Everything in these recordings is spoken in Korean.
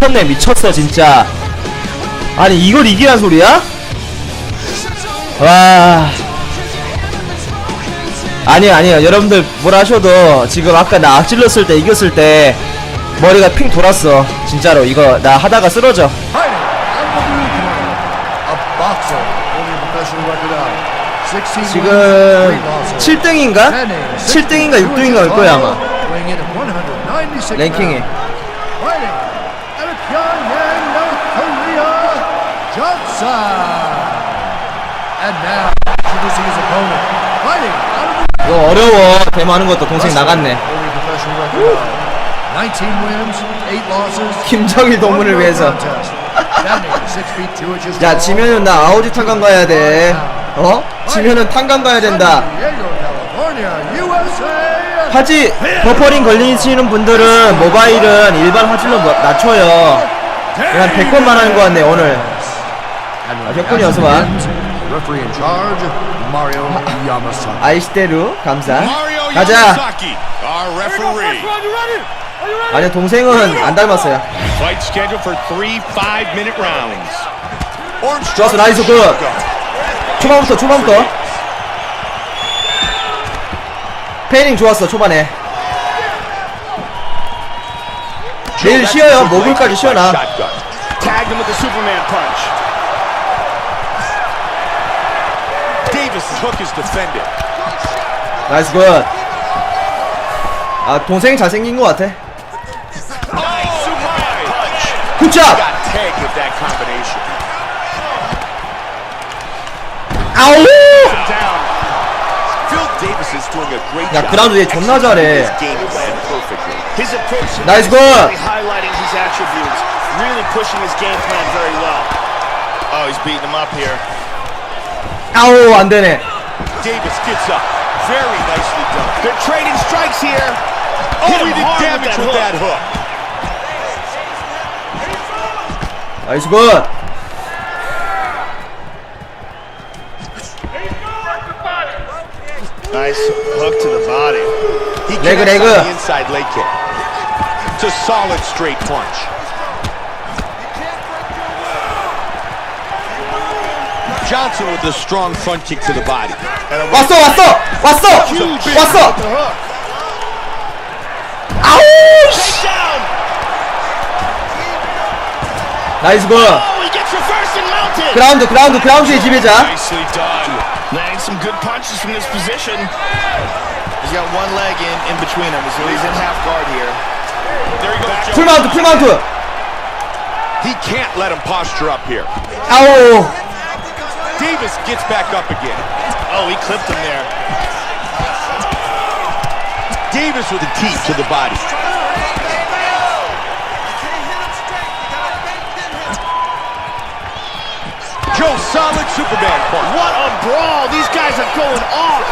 미쳤네 미쳤어 진짜 아니 이걸 이기란 소리야? 와 아니요 아니요 여러분들 뭐라 하셔도 지금 아까 나 악질렀을 때 이겼을 때 머리가 핑 돌았어 진짜로 이거 나 하다가 쓰러져 Fighting out of the blue corner, a boxer holding a professional record of 16 wins, 지금 three losses. 7등인가? 7등인가 6등인가 올 거야 아마 weighing in at 196 랭킹에 pounds. Fighting out of Pyongyang, North Korea, Johnson. And now, introducing his opponent, fighting out of the 이거 어려워 대모하는 것도 동생 나갔네 holding a professional record of 19 wins, 8 losses, 김정일 동문을 위해서 contest. Standing at 6 feet 2 inches 야. 지면은 나 아우지 탄강 가야 돼 어? 지면은 탄강 가야 된다. 하지 버퍼링 걸리시는 분들은 모바일은 일반 화질로 뭐- 낮춰요 한 100번만 하는 것 같네 오늘 아, Mario Yamasaki. 아이시테루 감사 가자. 아니 동생은 안 닮았어요 Fight scheduled for three five-minute rounds. Orange 좋았어 나이스 굿 초반부터 초반부터 페이링 좋았어 초반에 내일 쉬어요 목요일까지 쉬어놔 Davis' hook is defended. 나이스 굿 아 동생 잘생긴 것 같아 Nice Superman punch. 굿잡 Got tagged with that combination. 아우 Down. Phil Davis is doing a great 야, job. 그라운드 얘 존나 잘해. executing his game plan perfectly. His approach to 나이스 굿 really highlighting his attributes, really pushing his game plan very well. Oh, he's beating him up here. 아우 안되네 Davis gets up. Very nicely done. They're trading strikes here. Oh, Hit he him did hard with damage that with hook. that hook. 나이스 굿 Nice hook to the body. He Leg, connects leg. on the inside leg kick. It's a solid straight punch. Johnson with a strong front kick to the body. And a 왔어 왔어 왔어 huge 왔어 with the hook. 아우 씨 Down. 나이스 굿 Oh, he gets reversed and mounted. 그라운드 그라운드 그라운드의 지배자 Nicely done. Landing some good punches from this position. He's got one leg in, in between them, so he's in half guard here. There he goes. 풀마운트 풀마운트 He can't let him posture up here. 아우 Davis gets back up again. Oh, he clipped him there. Davis with a teep to the body. Joe, solid Superman punch. What a brawl! These guys are going off.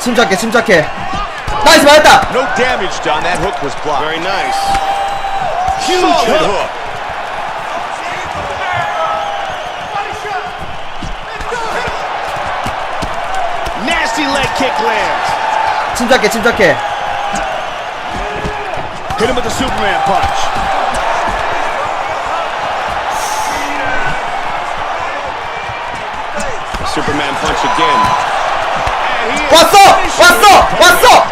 침착해 침착해 나이스 맞았다 No damage done. That hook was blocked. Very nice. Huge Solid hook. hook. 침착해 침착해 Hit him with the Superman punch. Superman punch again. 왔어 왔어 왔어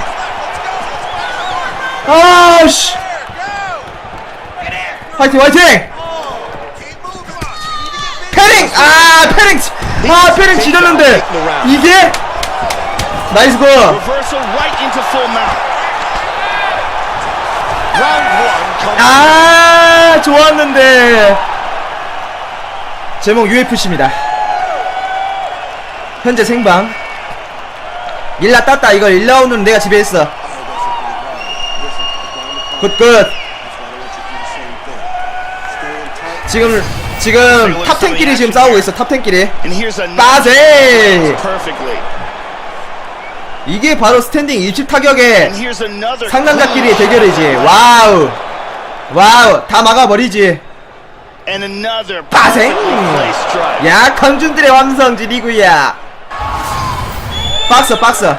아우씨 화이팅 화이팅 패링 아 패링 아 패링 지렸는데 이게 나이스 comes. 아 좋았는데 제목 UFC입니다 현재 생방 1라 땄다 이걸 1라운드는 내가 지배했어 굿굿 지금 지금 탑10끼리 지금 싸우고 있어 탑10끼리 And here's a 빠세. 이게 바로 스탠딩 일집 타격의 상남자끼리의 대결이지 와우 와우 다 막아버리지 빠생. 야 강준들의 완성질이구야 박서 박서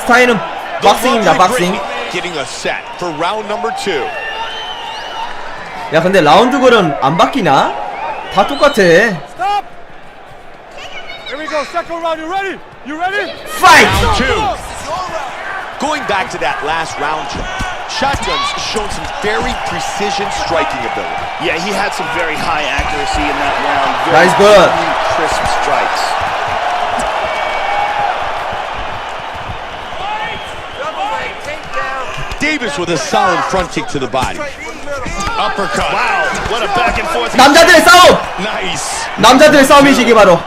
스타일은 박싱입니다 박싱. 야 근데 라운드 걸은 안 바뀌나? 다 똑같아 go, second round, you ready? You ready? 파이트! Round two. Going back to that last round, Shotgun's shown some very precision striking ability. Yeah, he had some very high accuracy in that round. Very Nice good. clean, crisp strikes. Davis with a solid front kick to the body. Uppercut. Wow, what a back and forth. 남자들의 싸움! Nice. 남자들의 싸움이지 이게 바로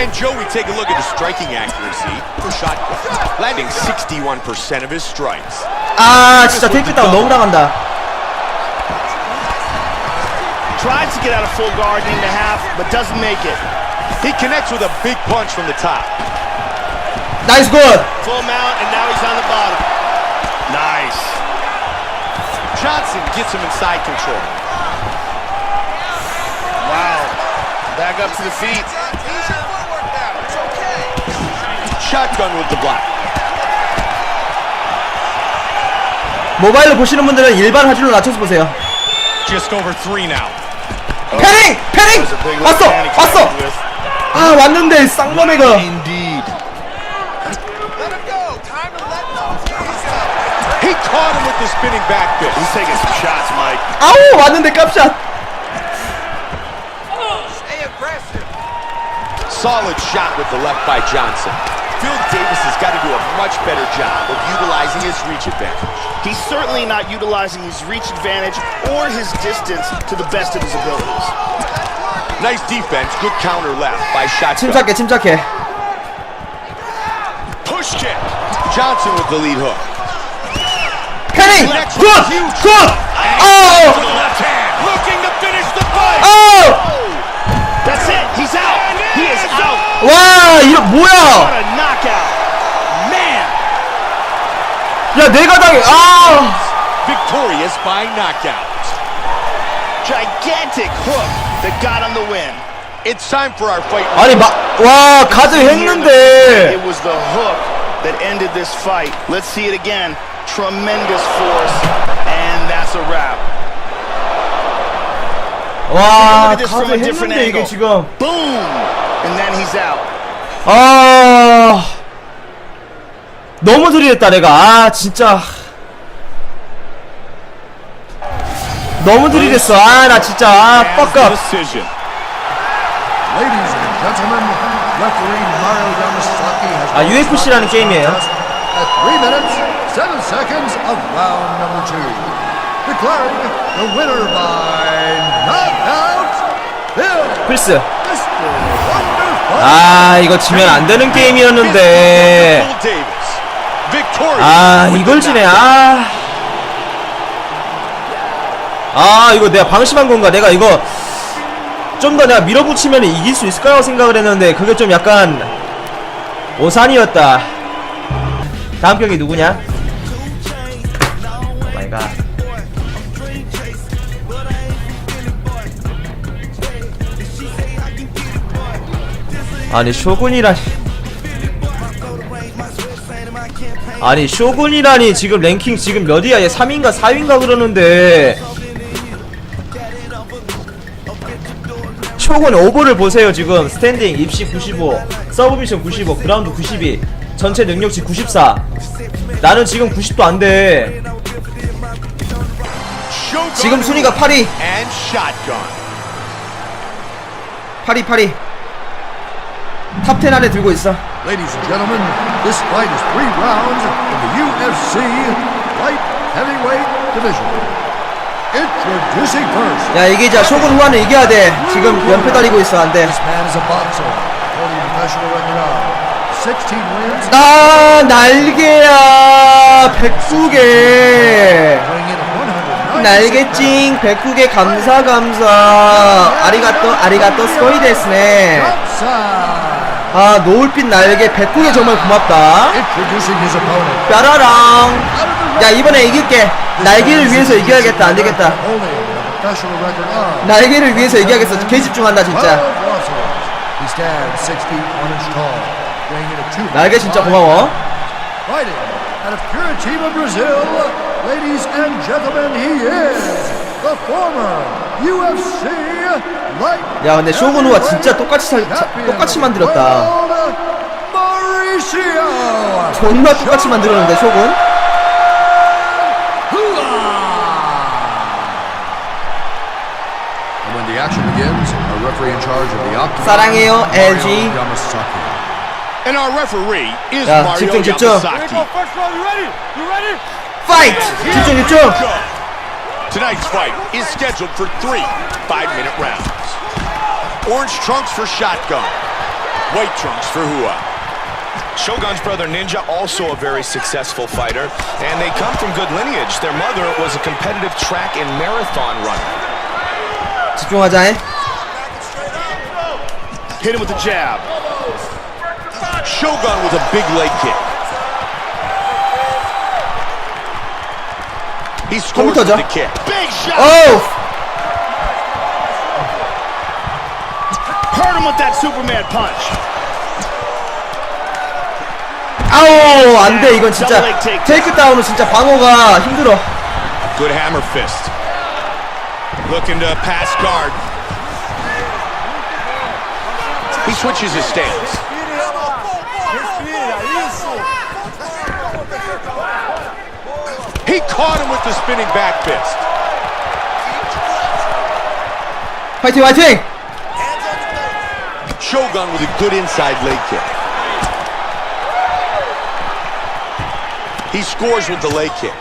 And Joey, take a look at the striking accuracy for Shotgun, landing 61% of his strikes. 아 진짜 테이크다운 너무 나간다 Tries to get out of full guard into half, but doesn't make it. He connects with a big punch from the top. 나이스 굿! Full mount, and now he's on the bottom. Nice. Johnson gets him inside control. Wow. Back up to the feet. Shotgun with the block. 모바일로 보시는 분들은 일반 화질로 낮춰서 보세요 Just over three now. 패링! 패링! 왔어! 왔어! 아 왔는데 쌍놈의가 Indeed. He caught him with the spinning back fist. He's taking some shots, Mike. 아우 왔는데 깝샷 Solid shot with the left by Johnson. Phil Davis has got to do a much better job of utilizing his reach advantage. He's certainly not utilizing his reach advantage or his distance to the best of his abilities. Nice defense, good counter left by Shotgun. 침착해 침착해 Push kick. Johnson with the lead hook. 패링! Next 굿! one, huge. 굿! 아우! To the left hand, looking to finish the fight. 아우! That's it. He's out. He is out. 와 이거 What 뭐야 야 내가 당해 아 Victorious by knockout. Gigantic hook that got on the win. It's time for our fight. 아니 막와 가드 했는데 It was the hook that ended this fight. Let's see it again. Tremendous force. And that's a wrap. 와 Look at this from 가드 a different 했는데 이게 angle. 지금 Boom. And then he's out. 아 너무 들이댔다 내가 아 진짜 너무 들이댔어 아 나 진짜 아 뻑값 decision. Ladies and gentlemen, referee Mario Yamasaki has 아 UFC라는 게임이에요 at 3 minutes, 7 seconds of round number 2. Declaring the winner by knockout, Bill 플스 Mr. Wonderful. 아 이거 지면 안 되는 게임이었는데 Davis. 아 with 이걸 지네. 아. 아 이거 내가 방심한 건가 내가 이거 좀 더 내가 밀어붙이면 이길 수 있을 거라고 생각을 했는데 그게 좀 약간 오산이었다 다음 경기 누구냐? 마이갓 아니 쇼군이라 아니 쇼군이라니 지금 랭킹 지금 몇이야? 얘 3인가 4인가 그러는데. 쇼군 오버를 보세요 지금. 스탠딩 입시 95 서브미션 95 그라운드 92 전체 능력치 94 나는 지금 90도 안돼. 지금 순위가 8위. And shotgun. 8위 8위. 탑10 안에 들고 있어 Ladies and gentlemen, this fight is three rounds in the UFC light heavyweight division. Introducing first, 야 이기자 쇼군 후반은 이겨야 돼 지금 연패 달리고 있어 안 돼 this man is a boxer, holding professional record of 16 wins, 아 날개야 190 날개찡 백국의 감사 감사 아리가또 아리가또 스코이 데스네. 아 노을빛 날개 백국에 정말 고맙다. 뾰라랑 야 이번에 이길게 날개를 위해서 이겨야겠다 안되겠다 날개를 위해서 이겨야겠어 개 집중한다 12 진짜 losses. He stands 6 feet 1 inch tall, weighing in at 2 날개 진짜 고마워 ladies and gentlemen, he is the former 야, 근데 쇼군우가 진짜 똑같이 잘, 자- 똑같이 만들었다. 존나 똑같이 만들었는데, 쇼군? And when the action begins, our referee in charge of the octagon, 사랑해요, LG. Yamasaki. And our referee is 야, 집중, 집중. 파이트! 집중, 집중! Go. Tonight's fight is scheduled for three five-minute rounds. Orange trunks for Shotgun. White trunks for Hua. Shogun's brother Ninja, also a very successful fighter, and they come from good lineage. Their mother was a competitive track and marathon runner. 집중하자, 해. Hit him with the jab. Shogun with a big leg kick. 컴퓨터죠? 어우! Hurt him with that Superman punch. 아우! 안 돼, 이건 진짜. 테이크 다운은 진짜 방어가 힘들어. Good hammer fist. Looking to pass guard. He switches his stance. He caught him with the spinning back fist. Fighting, fighting. Shogun with a good inside leg kick. He scores with the leg kick.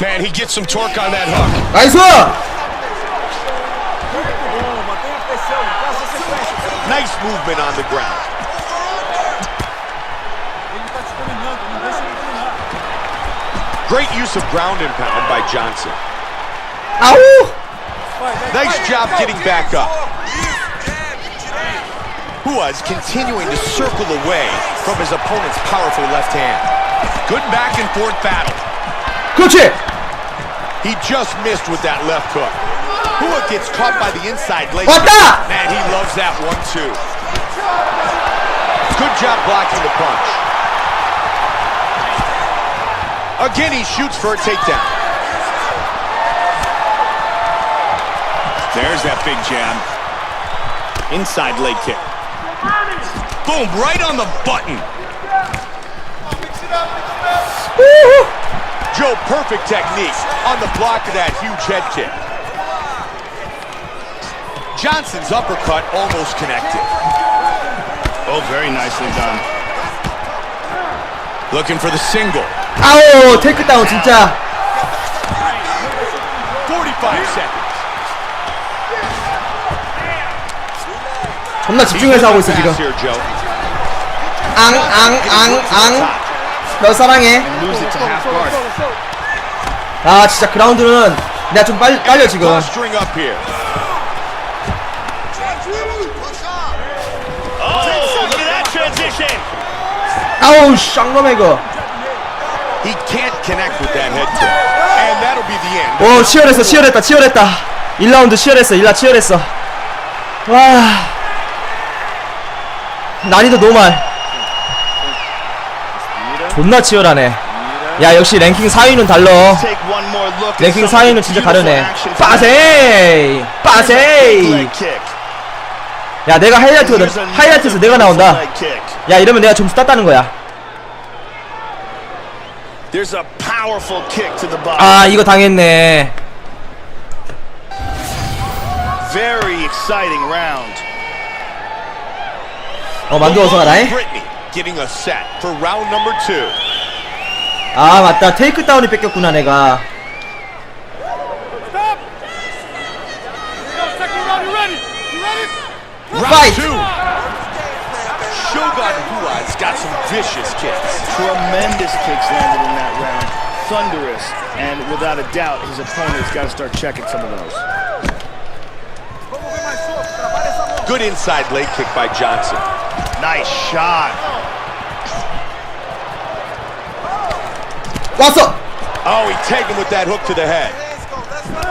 Man, he gets some torque on that hook. Nice hook! Nice movement on the ground. Great use of ground and pound by Johnson. Ow! Nice job getting back up. Hua's continuing to circle away from his opponent's powerful left hand. Good back and forth battle. Good. He just missed with that left hook. Hua gets caught by the inside leg. What the? Man, he loves that one too. Good job blocking the punch. Again, he shoots for a takedown. There's that big jab. Inside leg kick. Boom, right on the button. Joe, perfect technique on the block of that huge head kick. Johnson's uppercut almost connected. Oh, very nicely done. Looking for the single. 아우! 테이크다운 진짜. 45 seconds. 존나 집중해서 하고 있어, 지금. Here, Joe. 앙, 앙, 앙, 앙. 너 사랑해. 아, 진짜 그라운드는 내가 좀 빨리, 빨려, 지금. Oh. 아우, 쌍놈의 이거. Connect with that head kick. And that'll be the end. 오, 치열했어, 치열했다, 치열했다. 1라운드 치열했어, 1라 치열했어. 와. 난이도 노말. 존나 치열하네. 야, 역시 랭킹 4위는 달러. Take one more look. at 랭킹 some of 4위는 the 진짜 beautiful 다르네. action tonight. 빠세이! 빠세이! Leg kick. 야, 내가 하이라이트거든. Here's 하이라이트에서 내가 나온다. leg kick. 야, 이러면 내가 점수 땄다는 거야. There's a powerful kick to the body. 아, 이거 당했네. Very exciting round. 어, 만두 어서 가라. getting a set for round number two. 아, 맞다. 테이크 다운이 뺏겼구나, 내가. Stop. Second round. You ready? You ready? Round got some vicious kicks. Tremendous kicks landed in that round. Thunderous. And without a doubt, his opponent's got to start checking some of those. Good inside leg kick by Johnson. Nice shot. 왔어! Oh, he tagged him with that hook to the head.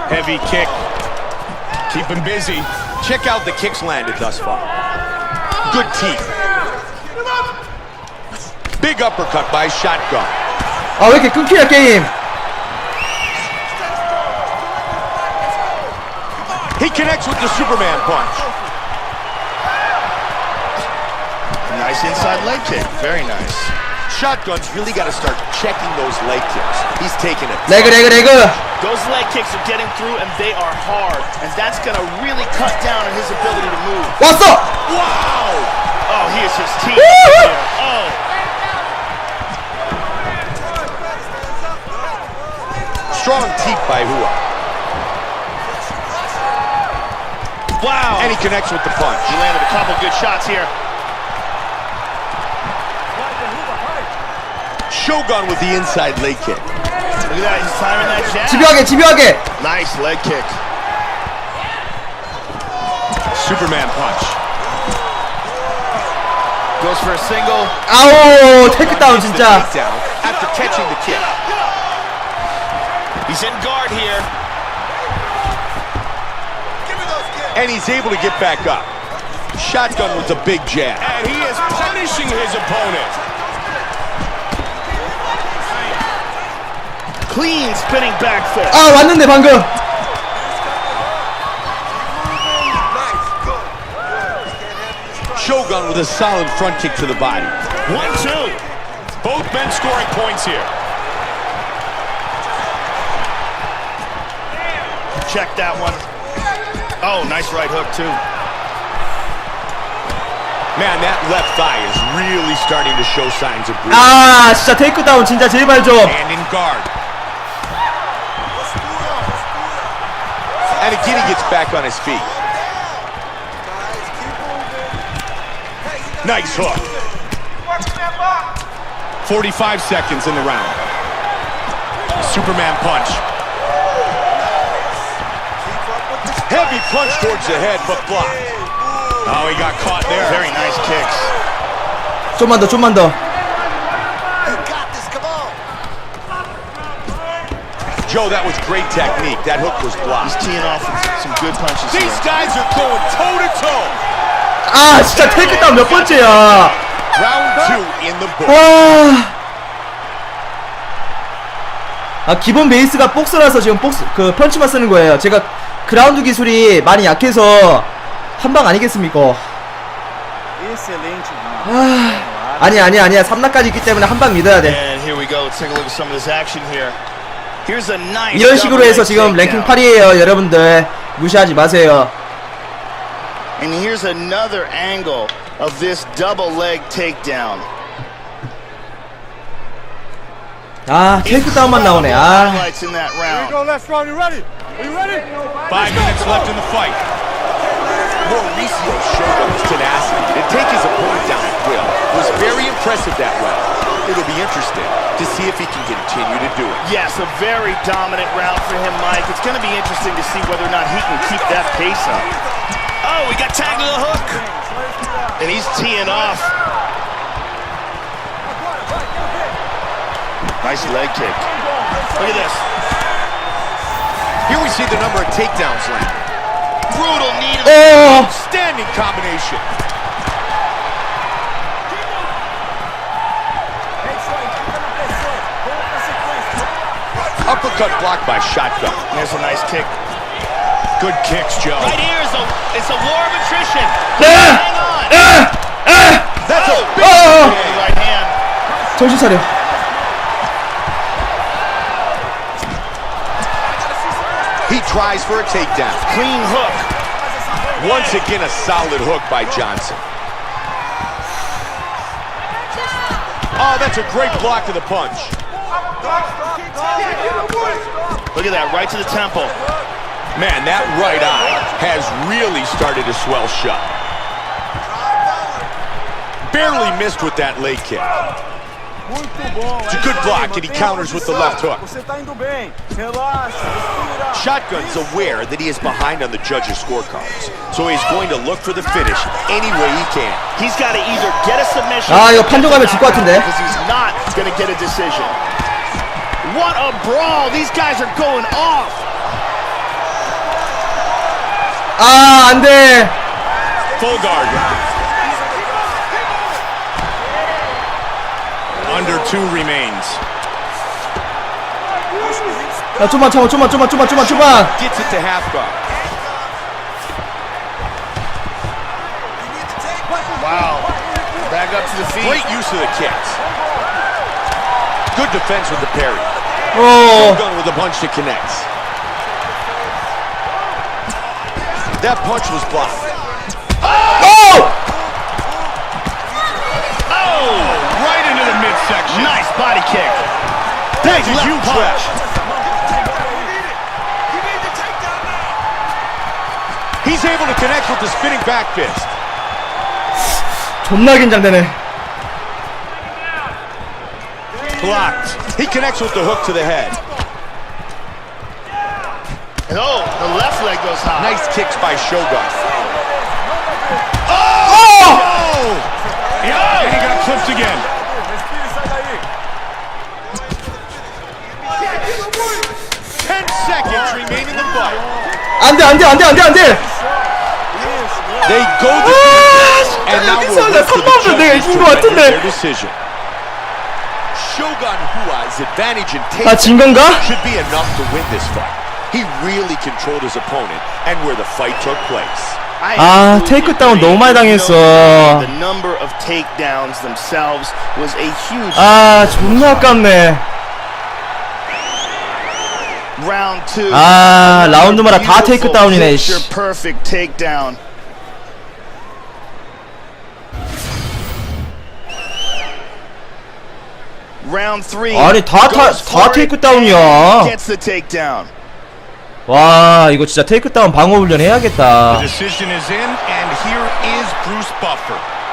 Heavy kick. Keep him busy. Check out the kicks landed thus far. Good teeth. Big uppercut by Shotgun. 아 왜 이렇게 끊기냐 게임 He connects with the Superman punch. Nice inside leg kick. Very nice. Shotgun's really got to start checking those leg kicks. He's taking it. 레그 레그 레그 Those leg kicks are getting through and they are hard. And that's going to really cut down on his ability to move. 왔어 Wow! Oh, he is his teeth. Strong teeth by Hua. wow. And he connects with the punch. He landed a couple good shots here. Shogun with the inside leg kick. Look at that. He's timing that jab. 집요하게 집요하게 Nice leg kick. Superman punch. Goes for a single. 아우 테이크다운 Gets the 진짜 takedown After catching the kick. He's in guard here. And he's able to get back up. Shotgun with a big jab. And he is punishing his opponent. Clean spinning back fist. 아 왔는데 방금 Shogun with a solid front kick to the body. One, two. Both men scoring points here. Check that one. Oh, nice right hook, too. Man, that left thigh is really starting to show signs of breathing. 아 진짜 테이크다운 진짜 제발 좀 And in guard. And again, he gets back on his feet. Nice hook. 45 seconds in the round. Superman punch. Heavy punch towards the head, but blocked. Oh, he got caught there. Very nice kicks. 좀만 더 좀만 더 Joe, that was great technique. That hook was He's blocked. teeing off with some good punches These here. guys are going toe to toe. 아 진짜 테이크다운 몇 번째야 Round two in the book. 와. 아 기본 베이스가 복스라서 지금 복스 그 펀치만 쓰는 거예요. 제가 그라운드 기술이 많이 약해서 한 방 아니겠습니까? 아, 아니 아니 아니야. 3라까지 있기 때문에 한 방 믿어야 돼. 이런 식으로 해서 지금 랭킹 takedown. 8이에요, 여러분들. 무시하지 마세요. And here's another angle of this double leg takedown. 아, 테이크다운만 나오네. 아. Highlights in that Here we round. go, last round. You ready? Are you ready? Five minutes left in the fight. Mauricio showed up his tenacity to take his opponent down at will was very impressive that round. It'll be interesting to see if he can continue to do it. Yes, a very dominant round for him, Mike. It's going to be interesting to see whether or not he can keep that pace up. Oh, we got tagged to the hook. And he's teeing off. Nice leg kick. Look at this. Here we see the number of takedowns land. Brutal knee to the 오! Standing combination. Uppercut blocked by Shotgun. There's a nice kick. Good kicks, Joe. Right here is a, it's a war of attrition. 네! Hang on. That's a big 어! Right hand. 정신 차려. Tries for a takedown. Clean hook. Once again, a solid hook by Johnson. Oh, that's a great block to the punch. Look at that, right to the temple. Man, that right eye has really started to swell shut. Barely missed with that leg kick. It's a good block, and he counters with the left hook. Shotgun's aware that he is behind on the judges' scorecards, so he's going to look for the finish any way he can. He's got to either get a submission. 아, 이거 판정 가면 질것 같은데. Because he's not going to get a decision. What a brawl! These guys are going off. 아, 안 돼. Full guard under two remains. 야 좀만 참아 좀만 좀만 좀만 좀만 좀만 Gets it to half guard. Wow. Back up to the feet. Great use of the kicks. Good defense with the parry. 어 Gun with a punch that connects. That punch was blocked. midsection. Nice body kick. That's a left huge punch. left. He's able to connect with the spinning back fist. 존나 긴장되네 Blocked. He connects with the hook to the head. Oh, the left leg goes high. Nice kicks by Shogun. 어! Yeah, and he got clipped again. 안돼 안돼 안돼 안돼 안돼 They go the 아, and now 여기서 we're 나 left to the 3라운드 내가 judges 이긴 to 것 render 같은데. their decision. Shogun Hua's advantage in 나 takedown 진 건가? should be enough to win this fight. He really controlled his opponent and where the fight took place. I 아, absolutely 테이크다운 agree. 너무 많이 No 당했어. doubt The number of takedowns themselves was a huge 아 존나 아깝네 round two. 아 라운드마다 다 테이크 다운이네. Round three. 아니, 다 타- goes 다 for it 테이크 다운이야. and Gets the takedown. 와 이거 진짜 테이크 다운 방어 훈련 해야겠다.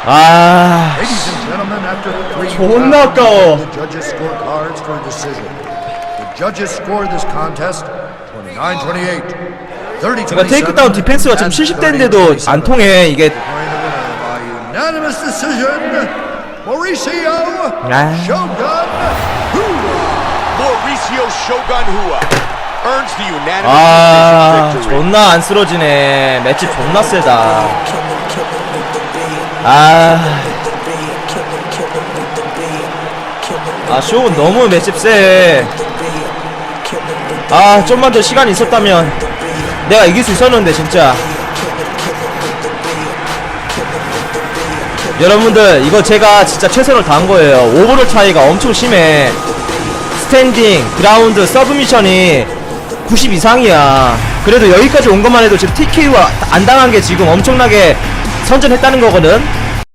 아 존나 아까워. Judges score scored this contest 29-28. 30 그러니까 테이크다운 디펜스가 지금 70대인데도 안 통해 이게 By unanimous decision, Mauricio 아. Shogun Mauricio Shogun Hua earns the unanimous 아 decision victory. 존나 안 쓰러지네 맷집 존나 세다 아. 아 쇼은 너무 맷집 세. 아 좀만 더 시간이 있었다면 내가 이길 수 있었는데 진짜. 여러분들 이거 제가 진짜 최선을 다한 거예요. 오버롤 차이가 엄청 심해. 스탠딩, 그라운드, 서브미션이 90 이상이야. 그래도 여기까지 온 것만 해도 지금 TK와 안 당한 게 지금 엄청나게 선전했다는 거거든.